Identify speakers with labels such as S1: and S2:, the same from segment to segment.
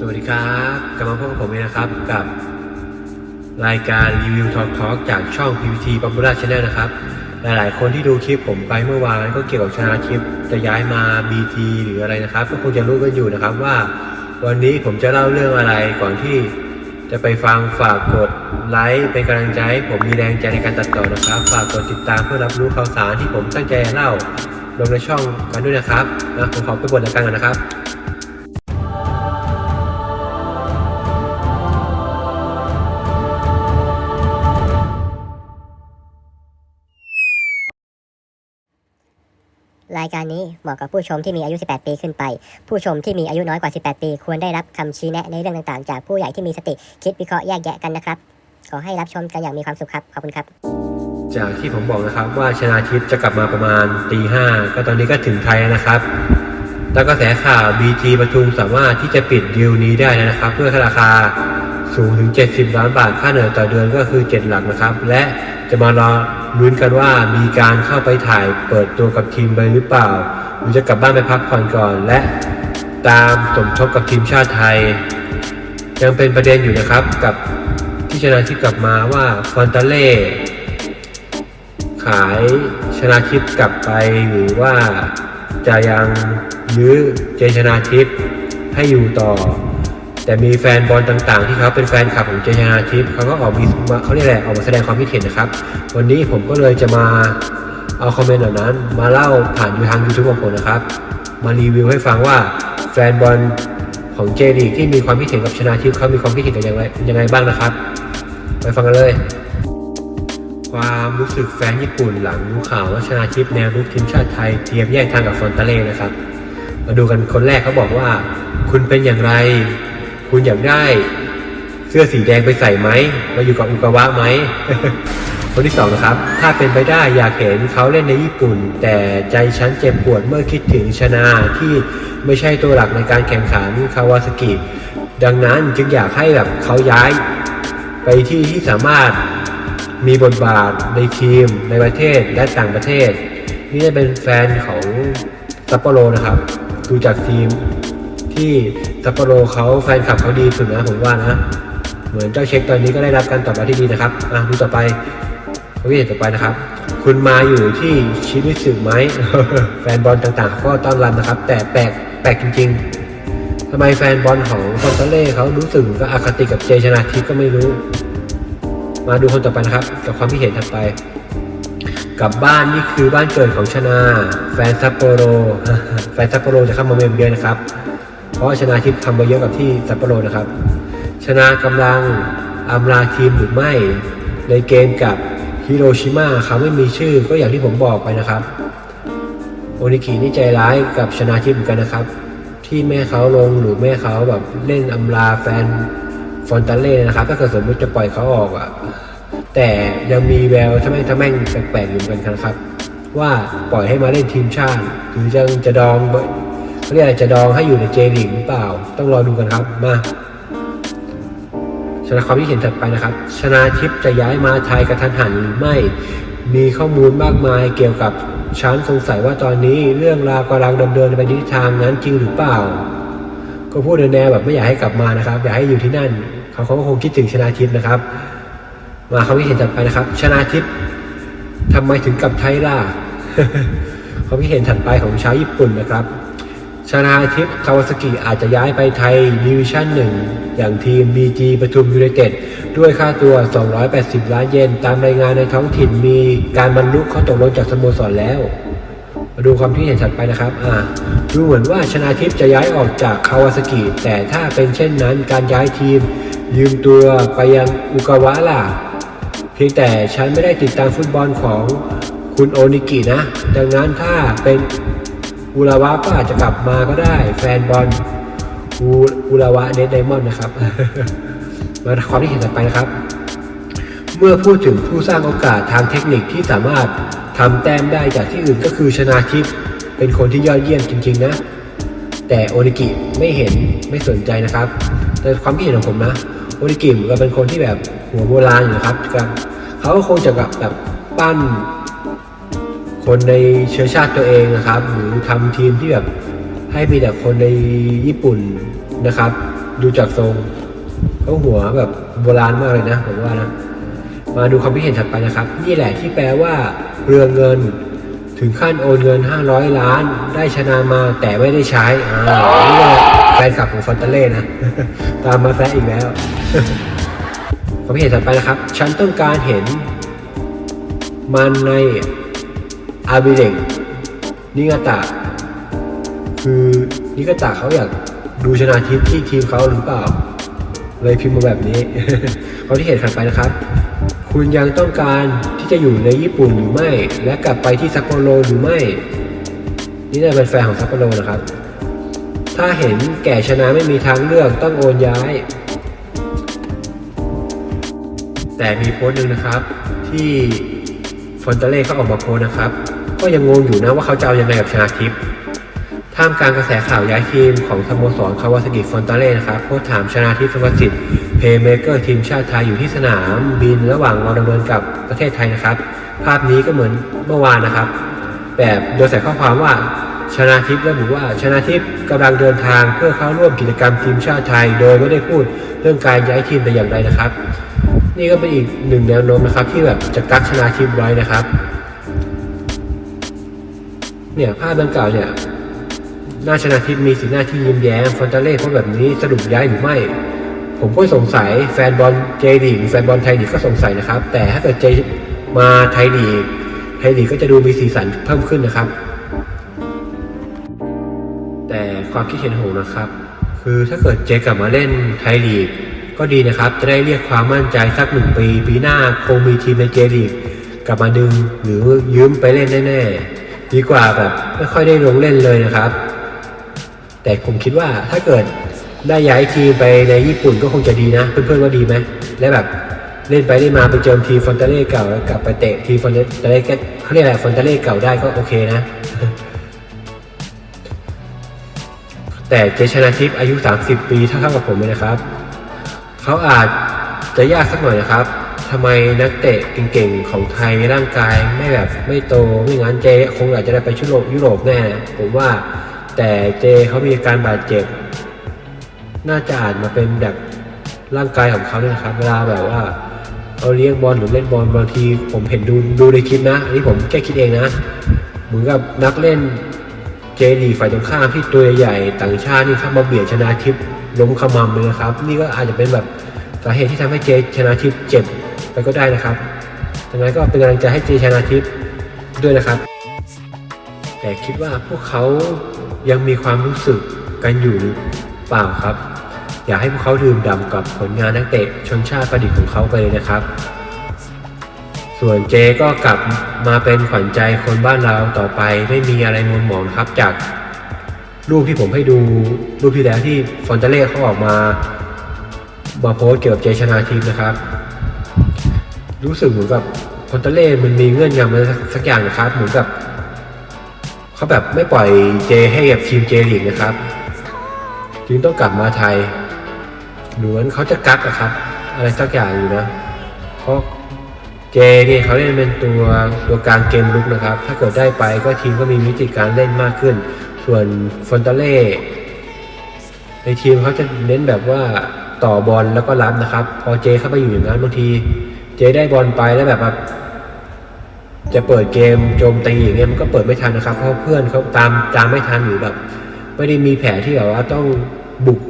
S1: สวัสดีครับกลับมาพบกับผมเองนะครับกับ รายการรีวิวทอ l k ทอ k จากช่อง PPT Popular Channel นะครับ หลายๆ คนที่ดูคลิปผมไปเมื่อวานก็เกี่ยวกับชนะทิพย์จะย้ายมา BT หรืออะไรนะครับ ก็คงจะรู้กันอยู่นะครับว่า วันนี้ผมจะเล่าเรื่องอะไรก่อนที่จะไปฟังฝากกดไลค์เป็นกำลังใจให้ผมมีแรงใจในการตัดต่อนะครับ ฝากกดติดตามเพื่อรับรู้ข่าวสารที่ผมตั้งใจเล่าลงในช่องกันด้วยนะครับนะผมขอไปบทรายการก่อนนะครับา
S2: ยการนี้เหมาะกับผู้ชมที่มีอายุ 18 ปีขึ้นไป ผู้ชมที่มีอายุน้อยกว่า 18 ปี ควรได้รับคำชี้แนะในเรื่องต่างๆ จากผู้ใหญ่ที่มีสติคิดวิเคราะห์แยกแยะกันนะครับ ขอให้รับชมกันอย่างมีความสุขครับ ขอบคุณครับ
S1: จากที่ผมบอกนะครับว่าชนาทิพย์จะกลับมาประมาณตีห้าก็ตอนนี้ก็ถึงไทยแล้วนะครับแล้วก็แสข่าว BT ปทุมสามารถที่จะปิดดีลนี้ได้นะครับ เพื่อราคา สูงถึง 70 ล้านบาทค่าเหนื่อยต่อเดือนก็คือ 7 หลักนะครับ และจะมารอลุ้นกันว่ามีการเข้าไปถ่ายเปิดตัวกับทีมไปหรือเปล่าหรือจะกลับบ้านไปพักผ่อนก่อน และตามสมทบกับทีมชาติไทย ยังเป็นประเด็นอยู่นะครับกับที่ชนะทิพย์กลับมาว่าฟอนตาเล่ขายชนะทิพย์กลับไปหรือว่าจะยังยื้อเจชนาทิพย์ให้อยู่ต่อ แต่มีแฟนบอลต่างๆ ที่เขาเป็นแฟนคลับของเจชนาทิพย์เขาก็ออกมีมาเขาเรียกอะไรออกมาแสดงความคิดเห็นนะครับ วันนี้ผมก็เลยจะมาเอาคอมเมนต์เหล่านั้น มาเล่าผ่านยูทางยูทูบของผมนะครับ มารีวิวให้ฟังว่าแฟนบอลของเจลีกที่มีความคิดเห็นกับชนาทิพย์เขามีความคิดเห็นกันอย่างไรยังไงบ้างนะครับ ไปฟังกันเลย ความรู้สึกแฟนญี่ปุ่นหลังรู้ข่าวว่าชนาทิพย์แนวรุกทีมชาติไทยเตรียมแยกทางกับฟอนตาเล่นะครับ มาดูกันคนแรกเขาบอกว่า คุณเป็นอย่างไร คุณอยากได้เสื้อสีแดงไปใส่ไหมมาอยู่กับอุกาวะไหม คนที่สองนะครับ ถ้าเป็นไปได้อยากเห็นเขาเล่นในญี่ปุ่น แต่ใจฉันเจ็บปวดเมื่อคิดถึงชนาที่ไม่ใช่ตัวหลักในการแข่งขันคาวาสกิ ดังนั้นจึงอยากให้แบบเขาย้าย ไปที่ที่สามารถมีบทบาทในทีมในประเทศและต่างประเทศ นี่จะเป็นแฟนของซัปโปโรนะครับ ดูจากทีมที่ ซัปโปโรเขาแฟนคลับเขาดีสุดนะผมว่านะเหมือนเจ้าเช็คตอนนี้ก็ได้รับการตอบรับที่ดีนะครับอะดูต่อไปเขาเห็นต่อไปนะครับ คุณมาอยู่ที่ชิมิสึไหมแฟนบอลต่างๆ ก็ต้อนรับนะครับ แต่แปลกแปลกจริง ๆทำไมแฟนบอลของฟอนเตเล่เขารู้สึกก็อคติกับเจชนาทิพย์ก็ไม่รู้ มาดูคนต่อไปนะครับ กับความคิดเห็นถัดไปกับบ้านนี่คือบ้านเกิดของชนา แฟนซัปโปโร แฟนซัปโปโรจะเข้ามาเมมเบียนะครับ เพราะชนาทิพย์ทำมาเยอะกับที่ซัปโปโรนะครับ ชนากำลังอำลาทีมหรือไม่ในเกมกับฮิโรชิมาเขาไม่มีชื่อก็อย่างที่ผมบอกไปนะครับ โอนิกินี่ใจร้ายกับชนาทิพย์เหมือนกันนะครับ ที่แม่เขาลงหรือแม่เขาแบบเล่นอำลาแฟนฟอนตาเล่นะครับถ้าเกิดสมมติจะปล่อยเขาออกอะ่ะแต่ยังมีแววถ้าไม่ถ้าแม่งแปลกๆอยู่เหมือนกันนะครับ ว่าปล่อยให้มาเล่นทีมชาติหรือจะจะดอง เขาเรียกอะไรจะดองให้อยู่ในเจลีกหรือเปล่า ต้องรอดูกันครับมาชนะความคิดเห็นถัดไปนะครับ ชนาทิพย์จะย้ายมาไทยกระทันหันหรือไม่ มีข้อมูลมากมายเกี่ยวกับฉันสงสัยว่าตอนนี้เรื่องราวกำลังดำเนินไปในทิศทางนั้นจริงหรือเปล่า ก็พูดในแนวแบบไม่อยากให้กลับมานะครับ อยากให้อยู่ที่นั่น เขาเขาก็คงคิดถึงชนาทิพย์นะครับ มาความคิดเห็นถัดไปนะครับ ชนาทิพย์ทำไมถึงกลับไทยล่ะความคิดเห็นถัดไปของชาวญี่ปุ่นนะครับ ชนาทิพย์คาวาสกิอาจจะย้ายไปไทยดิวิชั่นหนึ่งอย่างทีม BG ปทุมยูไนเต็ดด้วยค่าตัว 280 ล้านเยน ตามรายงานในท้องถิ่นมีการบรรลุข้อตกลงจากสโมสรแล้ว มาดูความที่เห็นถัดไปนะครับ อ่า ดูเหมือนว่าชนาทิพย์จะย้ายออกจากคาวาสกิ แต่ถ้าเป็นเช่นนั้นการย้ายทีม ยืมตัวไปยังอุกาวะล่ะ เพียงแต่ฉันไม่ได้ติดตามฟุตบอลของคุณโอนิกินะ ดังนั้นถ้าเป็น อุราวะก็อาจจะกลับมาก็ได้ แฟนบอลอูอุราวะเนไดมอนด์นะครับ มาความที่เห็นต่อไปนะครับ เมื่อพูดถึงผู้สร้างโอกาสทางเทคนิคที่สามารถทำแต้มได้จากที่อื่นก็คือชนาทิพเป็นคนที่ยอดเยี่ยมจริง ๆ นะ แต่โอนิกิไม่เห็นไม่สนใจนะครับ แต่ความคิดเห็นของผมนะโอนิกิก็เป็นคนที่แบบหัวโบราณอยู่นะครับก็เขาก็คงจะแบบแบบปั้น คนในเชื้อชาติตัวเองนะครับ หรือทำทีมที่แบบให้มีแต่คนในญี่ปุ่นนะครับ ดูจากทรงเขาหัวแบบโบราณมากเลยนะผมว่านะมาดูความคิดเห็นถัดไปนะครับ นี่แหละที่แปลว่าเรือเงินถึงขั้นโอนเงิน 500 ล้าน ได้ชนะมาแต่ไม่ได้ใช้อ่านี่แหละแฟนคลับของฟอนเตเล่นะ ตามมาแซะอีกแล้วความคิดเห็นถัดไปนะครับ ฉันต้องการเห็นมันใน อาบิเดงนิกาตะคือนิกาตะเขาอยากดูชนะทิพย์ที่ทีมเขาหรือเปล่า เลยพิมพ์มาแบบนี้ความที่เห็นถัดไปนะครับ คุณยังต้องการที่จะอยู่ในญี่ปุ่นหรือไม่ และกลับไปที่ซัปโปโรหรือไม่ นี่น่าเป็นแฟนของซัปโปโรนะครับ ถ้าเห็นแก่ชนะไม่มีทางเลือกต้องโอนย้าย แต่มีโพสต์หนึ่งนะครับ ที่ฟอนเตเล่เขาออกมาโพสต์นะครับ ก็ยังงงอยู่นะว่าเขาจะเอาอยังไงกับชนาทิพย์ท่ามกลางกระแสข่าวย้ายทีมของสโมสรคาวาซากิฟอนเตเล่นะครับโพสต์ถามชนาทิพย์สุภสิทธิ์เพย์เมเกอร์ทีมชาติไทยอยู่ที่สนามบินระหว่างรอดำเนินกับประเทศไทยนะครับ ภาพนี้ก็เหมือนเมื่อวานนะครับ แบบโดยใส่ข้อความว่าชนาทิพย์ระบุว่าชนาทิพย์กำลังเดินทางเพื่อเข้าร่วมกิจกรรมทีมชาติไทย โดยไม่ได้พูดเรื่องการย้ายทีมแต่อย่างใดนะครับ นี่ก็เป็นอีกหนึ่งแนวโน้มนะครับที่แบบจะกักชนาทิพย์ไว้นะครับ เนี่ยภาพดังกล่าวเนี่ยหน้าชนาทิพย์มีสีหน้าที่ยิ้มแย้มฟอนตาเล่พูดแบบนี้สรุปย้ายหรือไม่ ผมก็สงสัยแฟนบอลเจดีหรือแฟนบอลไทยลีกก็สงสัยนะครับ แต่ถ้าเกิดเจมาไทยลีกไทยลีกก็จะดูมีสีสันเพิ่มขึ้นนะครับ แต่ความคิดเห็นของนะครับ คือถ้าเกิดเจกลับมาเล่นไทยลีกก็ดีนะครับ จะได้เรียกความมั่นใจสักหนึ่งปี ปีหน้าคงมีทีมในเจลีกกลับมาดึงหรือยืมไปเล่นแน่ๆ ดีกว่าแบบไม่ค่อยได้ลงเล่นเลยนะครับ แต่ผมคิดว่าถ้าเกิดได้ย้ายทีมไปในญี่ปุ่นก็คงจะดีนะ เพื่อนๆว่าดีไหมและแบบเล่นไปเล่นมาไปเจอทีฟอนเตเล่เก่าแล้วกลับไปเตะทีฟอนเตเล่เขาเรียกอะไรฟอนเตเล่เก่าได้ก็โอเคนะ แต่เจชนาทิพย์อายุ 30 ปีเท่าๆกับผมเลยนะครับ เขาอาจจะยากสักหน่อยนะครับ ทำไมนักเตะเก่งๆของไทยร่างกายไม่แบบไม่โตไม่งั้นเจคงอาจจะได้ไปชุดโลกยุโรปแน่ผมว่า แต่เจเขามีอาการบาดเจ็บ น่าจะอาจมาเป็นแบบร่างกายของเขาเนี่ยครับ เวลาแบบว่าเอาเลี้ยงบอลหรือเล่นบอลบางทีผมเห็นดูดูในคลิปนะอันนี้ผมแค่คิดเองนะเหมือนกับนักเล่นเจลีฝ่ายตรงข้ามที่ตัวใหญ่ต่างชาตินี่เข้ามาเบียดชนะทิพย์ล้มขมำเลยนะครับ นี่ก็อาจจะเป็นแบบสาเหตุที่ทำให้เจชนะทิพย์เจ็บ ไปก็ได้นะครับดังนั้นก็เป็นกำลังใจให้เจชนะทิพย์ด้วยนะครับ แต่คิดว่าพวกเขายังมีความรู้สึกกันอยู่หรือเปล่าครับ อยากให้พวกเขาดื่มด่ำกับผลงานนักเตะชนชาติประดิษฐ์ของเขาไปเลยนะครับ ส่วนเจก็กลับมาเป็นขวัญใจคนบ้านเราต่อไปไม่มีอะไรมัวหมองครับจากรูปที่ผมให้ดูรูปที่แล้วที่ฟอนเตเล่เขาออกมามาโพสเกี่ยวกับเจชนาทีมนะครับ รู้สึกเหมือนกับฟอนเตเล่มันมีเงื่อนงำอะไรสักอย่างนะครับเหมือนกับเขาแบบไม่ปล่อยเจให้กับทีมเจลีกนะครับ จึงต้องกลับมาไทยหมือนเขาจะกักอะครับ อะไรสักอย่างอยู่นะ เพราะเจนี่เขาเล่นเป็นตัวตัวกลางเกมลุกนะครับ ถ้าเกิดได้ไปก็ทีมก็มีวิธีการเล่นมากขึ้น ส่วนฟอนตาเล่ในทีมเขาจะเน้นแบบว่าต่อบอลแล้วก็รับนะครับ พอเจเข้าไปอยู่อย่างนั้นบางที เจได้บอลไปแล้วแบบว่าจะเปิดเกมโจมตีอย่างเงี้ยมันก็เปิดไม่ทันนะครับ เพราะเพื่อนเขาตามตามไม่ทันหรือแบบ ไม่ได้มีแผนที่แบบว่าต้องบุก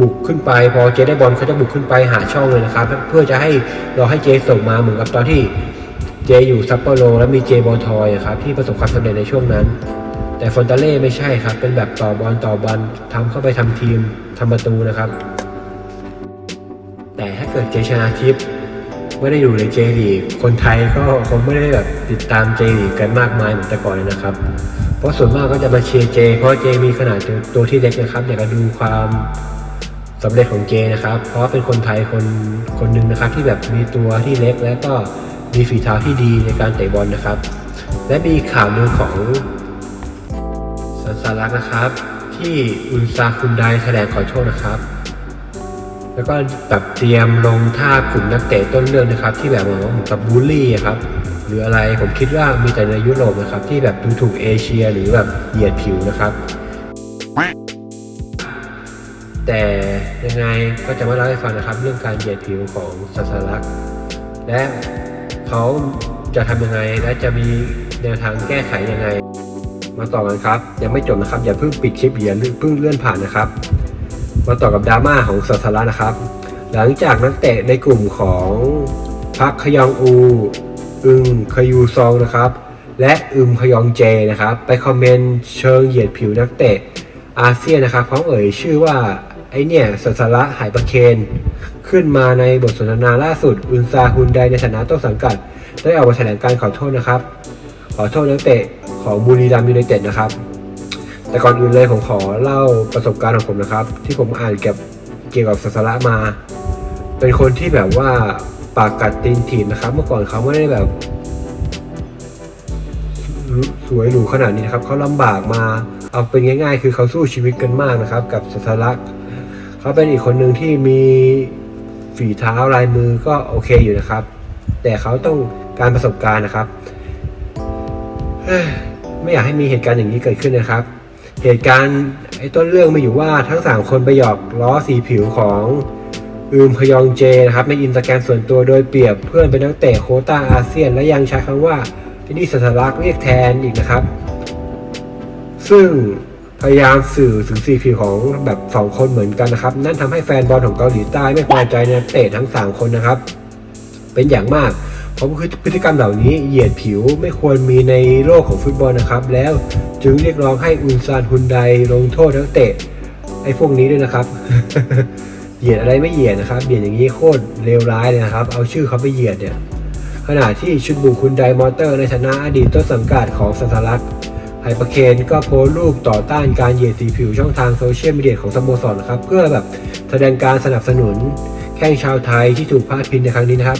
S1: บุกขึ้นไป พอเจได้บอลเขาจะบุกขึ้นไปหาช่องเลยนะครับ เพื่อจะให้รอให้เจส่งมาเหมือนกับตอนที่เจอยู่ซัปโปโรแล้วมีเจบอลทอยครับที่ประสบความสำเร็จในช่วงนั้น แต่ฟอนตาเล่ไม่ใช่ครับ เป็นแบบต่อบอลต่อบอลทำเข้าไปทำทีมทำประตูนะครับ แต่ถ้าเกิดเจชนาทิพย์ ไม่ได้อยู่ในเจลีกคนไทยก็คงไม่ได้แบบติดตามเจลีกกันมากมายเหมือนแต่ก่อนนะครับ เพราะส่วนมากก็จะมาเชียร์เจ เพราะเจมีขนาดตัวที่เล็กนะครับอยากจะดูความสำเร็จของเจนะครับ เพราะเป็นคนไทยคนคนหนึ่งนะครับที่แบบมีตัวที่เล็กแล้วก็มีฝีเท้าที่ดีในการเตะบอลนะครับ และมีข่าวหนึ่งของสันสารักษ์นะครับ ที่อุนซาคุนไดแถลงขอโทษนะครับ แล้วก็แบบเตรียมลงท่ากลุ่มนักเตะต้นเรื่องนะครับ ที่แบบว่าเหมือนกับบูลลี่อะครับหรืออะไรผมคิดว่ามีแต่ในยุโรปนะครับ ที่แบบดูถูกเอเชียหรือแบบเหยียดผิวนะครับ แต่ยังไงก็จะมาเล่าให้ฟังนะครับ เรื่องการเหยียดผิวของสัสลักษณ์และเขาจะทำยังไงและจะมีแนวทางแก้ไขยังไง มาต่อกันครับ ยังไม่จบนะครับ อย่าเพิ่งปิดคลิปอย่าเพิ่งเลื่อนผ่านนะครับ มาต่อกับดราม่าของสัสลักษณ์นะครับ หลังจากนักเตะในกลุ่มของพักขยองอู อึงขยูซองนะครับ และอึมขยองเจนะครับ ไปคอมเมนต์เชิงเหยียดผิวนักเตะอาเซียนนะครับพร้อมเอ่ยชื่อว่าไอเนี่ยสัสระหายประเคน ขึ้นมาในบทสนทนาล่าสุด อุนซาฮุนไดในฐานะต้นสังกัด ได้ออกมาแถลงการขอโทษนะครับ ขอโทษนักเตะของบุรีรัมย์ยูไนเต็ดนะครับ แต่ก่อนอื่นเลยผมขอเล่าประสบการณ์ของผมนะครับ ที่ผมอ่านเกี่ยวกับเกี่ยวกับสัสระมา เป็นคนที่แบบว่าปากกัดตีนถีบนะครับ เมื่อก่อนเขาไม่ได้แบบ สวยหรูขนาดนี้นะครับเขาลำบากมาเอาเป็นง่าย ๆ คือเขาสู้ชีวิตกันมากนะครับ กับสัสลักษณ์เขาเป็นอีกคนหนึ่งที่มีฝีเท้าลายมือก็โอเคอยู่นะครับ แต่เขาต้องการประสบการณ์นะครับไม่อยากให้มีเหตุการณ์อย่างนี้เกิดขึ้นนะครับ เหตุการณ์ไอ้ต้นเรื่องมาอยู่ว่าทั้งสามคนไปหยอกล้อสีผิวของอืมพยองเจนะครับในอินสตาแกรมส่วนตัวโดยเปรียบเพื่อนเป็นนักเตะโคต้าอาเซียน และยังใช้คำว่าที่นี่สัสลักษณ์เรียกแทนอีกนะครับ ซึ่งพยายามสื่อถึงสีผิวของแบบสองคนเหมือนกันนะครับ นั่นทำให้แฟนบอลของเกาหลีใต้ไม่พอใจในนักเตะทั้งสามคนนะครับ เป็นอย่างมาก เพราะพฤติกรรมเหล่านี้เหยียดผิวไม่ควรมีในโลกของฟุตบอลนะครับ แล้วจึงเรียกร้องให้อุนซานฮุนไดลงโทษนักเตะไอ้พวกนี้ด้วยนะครับ เหยียดอะไรไม่เหยียดนะครับเหยียดอย่างนี้โคตรเลวร้ายเลยนะครับ เอาชื่อเขาไปเหยียดเนี่ยขณะที่ชุดบุคคุณไดมอเตอร์ในฐานะอดีตต้นสังกัดของสัสลักษณ์ไฮปะเคนก็โพสต์รูปต่อต้านการเหยียดสีผิวช่องทางโซเชียลมีเดียของสโมสรนะครับ เพื่อแบบแสดงการสนับสนุนแข้งชาวไทยที่ถูกพาดพิงในครั้งนี้นะครับ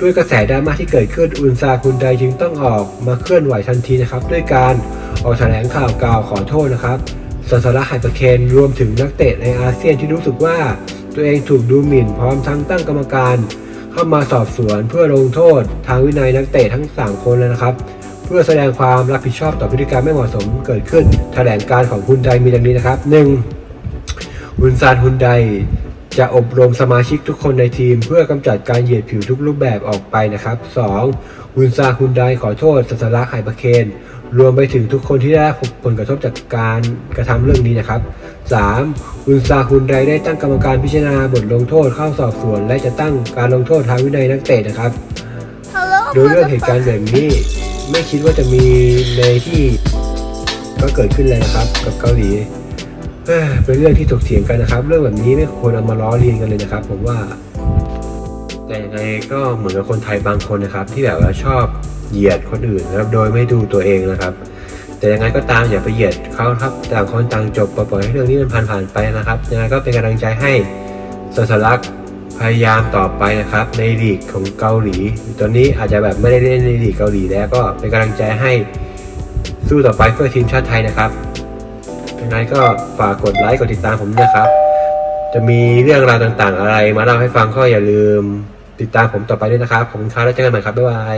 S1: ด้วยกระแสดราม่าที่เกิดขึ้นอุนซาคุณไดจึงต้องออกมาเคลื่อนไหวทันทีนะครับ ด้วยการออกแถลงข่าวกล่าวขอโทษนะครับสสลักษณ์ไฮปะเคนรวมถึงนักเตะในอาเซียนที่รู้สึกว่าตัวเองถูกดูหมิ่นพร้อมทั้งตั้งกรรมการ เข้ามาสอบสวนเพื่อลงโทษ ทางวินัยนักเตะทั้ง 3 คนแล้วนะครับ เพื่อแสดงความรับผิดชอบต่อพฤติกรรมไม่เหมาะสมเกิดขึ้น แถลงการของฮุนไดมีดังนี้นะครับ 1. ฮุนซานฮุนได จะอบรมสมาชิกทุกคนในทีม เพื่อกำจัดการเหยียดผิวทุกรูปแบบออกไปนะครับ 2. ฮุนซาฮุนไดขอโทษสัสลักษณ์ไฮปะเคนรวมไปถึงทุกคนที่ได้รับผลกระทบจากการกระทำเรื่องนี้นะครับ 3. อุนซาฮุนไดได้ตั้งกรรมการพิจารณาบทลงโทษเข้าสอบสวน และจะตั้งการลงโทษทางวินัยนักเตะนะครับ
S3: Hello,
S1: โดยเรื่องเหตุการณ์แบบนี้ ไม่คิดว่าจะมีในที่ก็เกิดขึ้นเลยนะครับ กับเกาหลีเอ้อเป็นเรื่องที่ถกเถียงกันนะครับ เรื่องแบบนี้ไม่ควรเอามาล้อเลียนกันเลยนะครับ ผมว่า แต่ยังไงก็เหมือนกับคนไทยบางคนนะครับ ที่แบบว่าชอบเหยียดคนอื่นนะครับ โดยไม่ดูตัวเองนะครับ แต่ยังไงก็ตามอย่าไปเหยียดเขาครับต่างคนต่างจบปล่อยให้เรื่องนี้มันผ่านผ่านๆไปนะครับยังไงก็เป็นกำลังใจให้สัสลักษณ์พยายามต่อไปนะครับ ในลีกของเกาหลีตอนนี้อาจจะแบบไม่ได้เล่นในลีกเกาหลีแล้วก็เป็นกำลังใจให้สู้ต่อไปเพื่อทีมชาติไทยนะครับ ยังไงก็ฝากกดไลค์กดติดตามผมด้วยนะครับ จะมีเรื่องราวต่างๆ อะไรมาเล่าให้ฟังก็อย่าลืมติดตามผมต่อไปด้วยนะครับ ขอบคุณครับแล้วเจอกันใหม่ครับ บ๊ายบาย